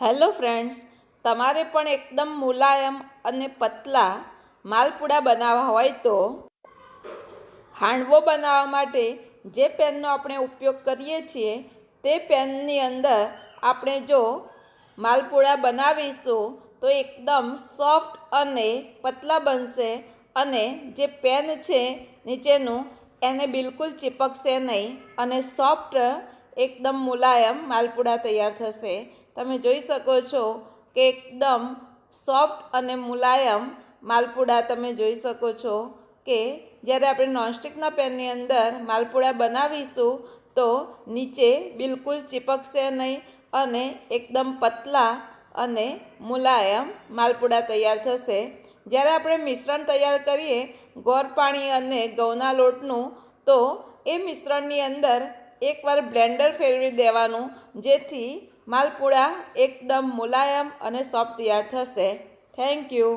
Hello friends, તમારે પણ એકદમ મુલાયમ અને પતલા માલપુડા બનાવવા હોય તો હાંડવો બનાવવા માટે જે પેનનો આપણે ઉપયોગ કરીએ છીએ, તે પેનની અંદર આપણે જો માલપુડા બનાવીશું તો એકદમ સોફ્ટ અને પતલા બનશે અને જે પેન છે નીચેનું એને બિલકુલ ચીપકશે નહીં અને સોફ્ટ એકદમ મુલાયમ માલપુડા તૈયાર થશે. તમે જોઈ શકો છો કે એકદમ સોફ્ટ અને મુલાયમ માલપુડા તમે જોઈ શકો છો કે જ્યારે આપણે નોનસ્ટિકના પેનની અંદર માલપુડા બનાવીશું તો નીચે બિલકુલ ચીપકશે નહીં અને એકદમ પતલા અને મુલાયમ માલપુડા તૈયાર થશે. જ્યારે આપણે મિશ્રણ તૈયાર કરીએ ગોળ પાણી અને ઘઉંના લોટનું, તો એ મિશ્રણની અંદર એકવાર બ્લેન્ડર ફેરવી દેવાનું, જેથી માલપુડા એકદમ મુલાયમ અને સોફ્ટ તૈયાર થશે. Thank you